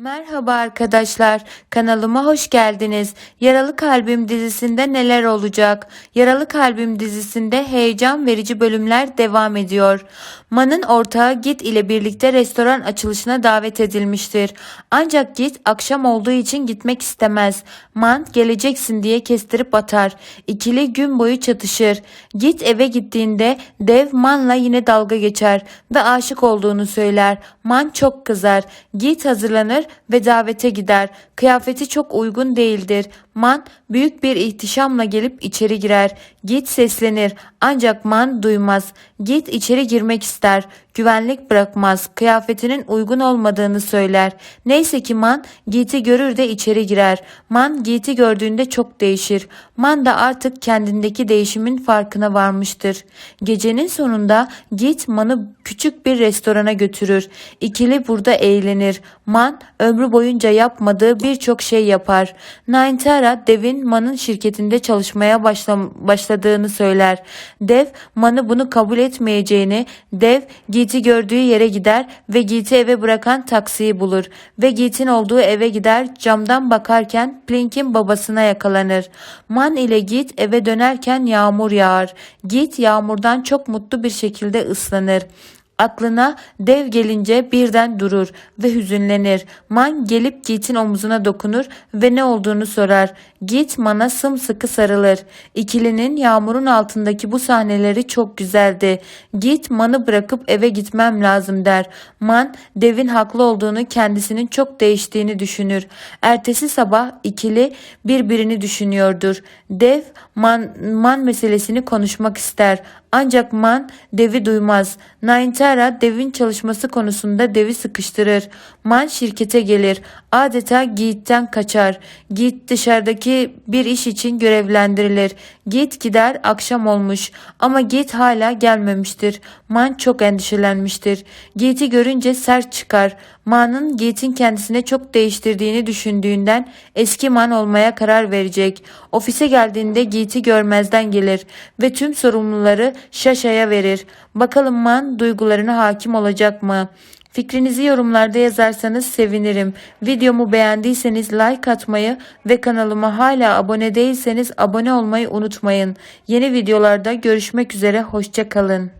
Merhaba arkadaşlar, kanalıma hoş geldiniz. Yaralı Kalbim dizisinde neler olacak? Yaralı Kalbim dizisinde heyecan verici bölümler devam ediyor. Man'ın ortağı Git ile birlikte restoran açılışına davet edilmiştir. Ancak Git akşam olduğu için gitmek istemez. Man geleceksin diye kestirip atar. İkili gün boyu çatışır. Git eve gittiğinde Dev Man'la yine dalga geçer ve aşık olduğunu söyler. Man çok kızar. Git hazırlanır ve davete gider. Kıyafeti çok uygun değildir. Man büyük bir ihtişamla gelip içeri girer. Git seslenir ancak Man duymaz. Git içeri girmek ister. Güvenlik bırakmaz. Kıyafetinin uygun olmadığını söyler. Neyse ki Man Git'i görür de içeri girer. Man Git'i gördüğünde çok değişir. Man da artık kendindeki değişimin farkına varmıştır. Gecenin sonunda Git Man'ı küçük bir restorana götürür. İkili burada eğlenir. Man ömrü boyunca yapmadığı birçok şey yapar. Nayntara Dev'in Man'ın şirketinde çalışmaya başlam- başladığını söyler. Dev Man'ı bunu kabul etmeyeceğini, Dev Git'i gördüğü yere gider ve Git'i eve bırakan taksiyi bulur ve Git'in olduğu eve gider camdan bakarken Plink'in babasına yakalanır. Man ile Git eve dönerken yağmur yağar. Git yağmurdan çok mutlu bir şekilde ıslanır. Aklına dev gelince birden durur ve hüzünlenir. Man gelip Git'in omuzuna dokunur ve ne olduğunu sorar. Git Man'a sımsıkı sarılır. İkilinin yağmurun altındaki bu sahneleri çok güzeldi. Git Man'ı bırakıp eve gitmem lazım der. Man devin haklı olduğunu kendisinin çok değiştiğini düşünür. Ertesi sabah ikili birbirini düşünüyordur. Dev Man, Man meselesini konuşmak ister. Ancak Man devi duymaz. Nayntara devin çalışması konusunda devi sıkıştırır. Man şirkete gelir. Adeta Git'ten kaçar. Git dışarıdaki bir iş için görevlendirilir. Git gider akşam olmuş ama Git hala gelmemiştir. Man çok endişelenmiştir. Git'i görünce sert çıkar. Man'ın Git'in kendisine çok değiştirdiğini düşündüğünden eski Man olmaya karar verecek. Ofise geldiğinde Git'i görmezden gelir ve tüm sorumluları Şaşa'ya verir. Bakalım Man duygularına hakim olacak mı? Fikrinizi yorumlarda yazarsanız sevinirim. Videomu beğendiyseniz like atmayı ve kanalıma hala abone değilseniz abone olmayı unutmayın. Yeni videolarda görüşmek üzere hoşçakalın.